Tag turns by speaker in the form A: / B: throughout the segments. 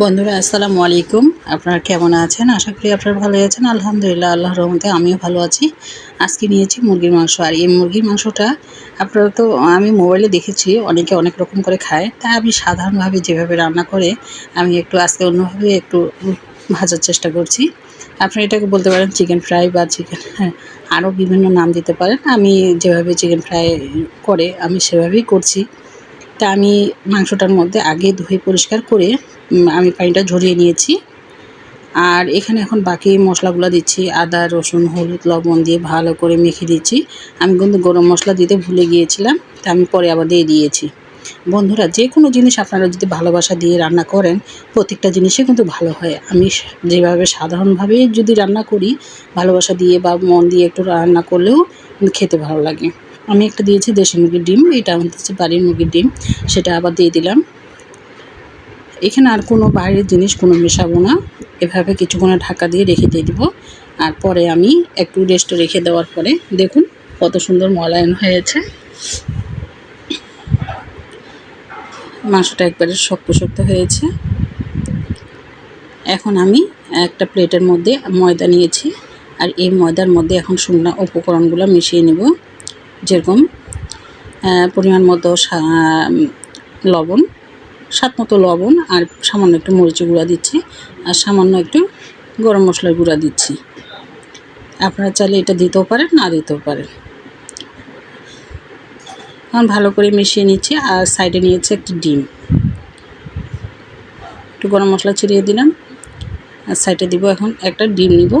A: বন্ধুরা, আসসালামু আলাইকুম। আপনারা কেমন আছেন? আশা করি আপনারা ভালো আছেন। আলহামদুলিল্লাহ, আল্লাহর রহমতে আমিও ভালো আছি। আজকে নিয়েছি মুরগির মাংস। আর এই মুরগির মাংসটা আপনারা তো, আমি মোবাইলে দেখেছি, অনেকে অনেক রকম করে খায়। তা আমি সাধারণভাবে যেভাবে রান্না করে, আমি একটু আজকে অন্যভাবে একটু ভাজার চেষ্টা করছি। আপনারা এটাকে বলতে পারেন চিকেন ফ্রাই বা চিকেন হ্যাঁ আরও বিভিন্ন নাম দিতে পারেন। আমি যেভাবে চিকেন ফ্রাই করে, আমি সেভাবেই করছি। তা আমি মাংসটার মধ্যে আগে ধুয়ে পরিষ্কার করে আমি পানিটা ঝরিয়ে নিয়েছি। আর এখানে এখন বাকি মশলাগুলো দিচ্ছি, আদা, রসুন, হলুদ, লবণ দিয়ে ভালো করে মেখে দিচ্ছি। আমি কিন্তু গরম মশলা দিতে ভুলে গিয়েছিলাম, তা আমি পরে আবার দিয়ে দিয়েছি। বন্ধুরা, যে কোনো জিনিস আপনারা যদি ভালোবাসা দিয়ে রান্না করেন, প্রত্যেকটা জিনিসই কিন্তু ভালো হয়। আমি যেভাবে সাধারণভাবে যদি রান্না করি, ভালোবাসা দিয়ে বা মন দিয়ে একটু রান্না করলেও খেতে ভালো লাগে। আমি একটা দিয়েছি দেশি মুরগির ডিম, এটা আমাদের হচ্ছে বাড়ির মুরগির ডিম, সেটা আবার দিয়ে দিলাম। এখানে আর কোনো বাইরের জিনিস, কোনো মেশাবো না। এভাবে কিছুক্ষণ ঢাকা দিয়ে রেখে দিয়ে দিব। আর পরে আমি একটু রেস্টে রেখে দেওয়ার পরে দেখুন কত সুন্দর মলায়ন হয়েছে। মাংসটা একবারে শক্ত শক্ত হয়েছে। এখন আমি একটা প্লেটের মধ্যে ময়দা নিয়েছি। আর এই ময়দার মধ্যে এখন শুকনো উপকরণগুলো মিশিয়ে নেব। যেরকম পরিমাণ মতো লবণ, স্বাদ মতো লবণ আর সামান্য একটু মরিচের গুঁড়া দিচ্ছি আর সামান্য একটু গরম মশলার গুঁড়া দিচ্ছি। আপনারা চাইলে এটা দিতেও পারেন, না দিতেও পারেন। এখন ভালো করে মিশিয়ে নিচ্ছি আর সাইডে নিয়েছি একটি ডিম। একটু গরম মশলা ছিটিয়ে দিলাম। আর সাইডে দিব এখন একটা ডিম নিব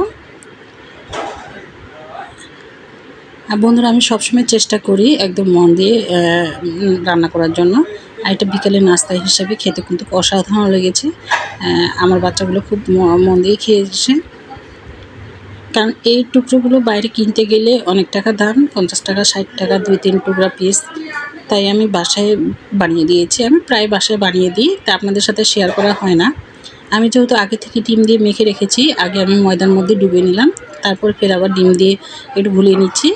A: আর বন্ধুরা, আমি সবসময় চেষ্টা করি একদম মন দিয়ে রান্না করার জন্য। আর এটা বিকেলে নাস্তা হিসাবে খেতে কিন্তু অসাধারণ লেগেছে। আমার বাচ্চাগুলো খুব মন দিয়ে খেয়েছে। কারণ এই টুকরোগুলো বাইরে কিনতে গেলে অনেক টাকা দাম, পঞ্চাশ টাকা, ষাট টাকা, দুই, তিন টুকরা পিস তাই আমি বাসায় বানিয়ে দিয়েছি। আমি প্রায় বাসায় বানিয়ে দিই, তা আপনাদের সাথে শেয়ার করা হয় না। আমি যেহেতু আগে থেকে ডিম দিয়ে মেখে রেখেছি, আগে আমি ময়দার মধ্যে ডুবে নিলাম, তারপর ফের আবার ডিম দিয়ে একটু ভুলিয়ে নিচ্ছি।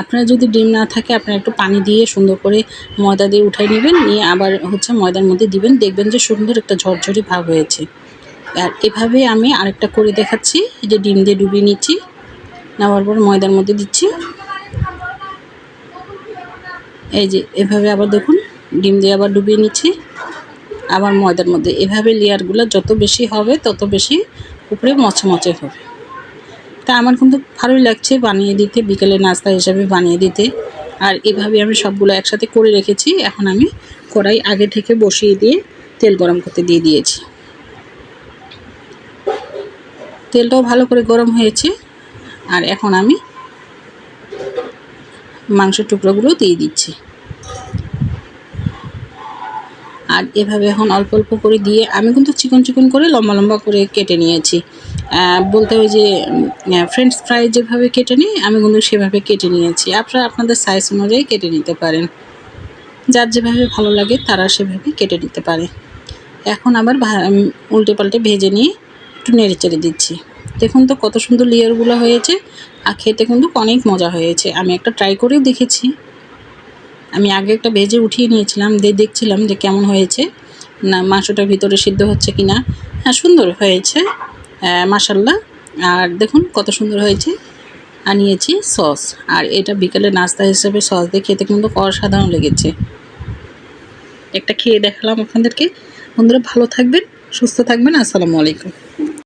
A: আপনার যদি ডিম না থাকে, আপনারা একটু পানি দিয়ে সুন্দর করে ময়দা দিয়ে উঠাই নেবেন, নিয়ে আবার হচ্ছে ময়দার মধ্যে দিবেন, দেখবেন যে সুন্দর একটা ঝরঝরি ভাব হয়েছে। আর এভাবে আমি আরেকটা করে দেখাচ্ছি যে ডিম দিয়ে ডুবিয়ে নিচ্ছি, নেওয়ার পর ময়দার মধ্যে দিচ্ছি। এই যে এভাবে আবার দেখুন, ডিম দিয়ে আবার ডুবিয়ে নিচ্ছি, আবার ময়দার মধ্যে। এভাবে লেয়ারগুলো যত বেশি হবে, তত বেশি উপরে মচমচে হবে। তা আমার কিন্তু ভালোই লাগছে বানিয়ে দিতে, বিকেলে নাস্তা হিসাবে বানিয়ে দিতে। আর এভাবে আমি সবগুলো একসাথে করে রেখেছি। এখন আমি কড়াই আগে থেকে বসিয়ে দিয়ে তেল গরম করতে দিয়ে দিয়েছি। তেলটাও ভালো করে গরম হয়েছে। আর এখন আমি মাংসের টুকরোগুলো দিয়ে দিচ্ছি। আর এভাবে এখন অল্প অল্প করে দিয়ে আমি কিন্তু চিকন চিকন করে লম্বা লম্বা করে কেটে নিয়েছি। বলতে ওই যে ফ্রেঞ্চ ফ্রাই যেভাবে কেটে নিই, আমি কিন্তু সেভাবে কেটে নিয়েছি। আপনারা আপনাদের সাইজ অনুযায়ী কেটে নিতে পারেন। যার যেভাবে ভালো লাগে তারা সেভাবে কেটে নিতে পারে। এখন আবার উল্টে পাল্টে ভেজে নিয়ে একটু নেড়ে চেড়ে দিচ্ছি। দেখুন তো কত সুন্দর লেয়ারগুলো হয়েছে, আর খেতে কিন্তু অনেক মজা হয়েছে। আমি একটা ট্রাই করেও দেখেছি। আমি আগে একটা ভেজে উঠিয়ে নিয়েছিলাম দিয়ে দেখছিলাম যে কেমন হয়েছে, না মাংসটার ভিতরে সিদ্ধ হচ্ছে কি না হ্যাঁ সুন্দর হয়েছে। মাসাল্লাহ আর দেখুন কত সুন্দর হয়েছে। আনিয়েছি নিয়েছি সস। আর এটা বিকেলে নাস্তা হিসেবে সস দিয়ে খেতে কিন্তু অসাধারণ লেগেছে। একটা খেয়ে দেখালাম আপনাদেরকে। বন্ধুরা ভালো থাকবেন, সুস্থ থাকবেন। আসসালামু আলাইকুম।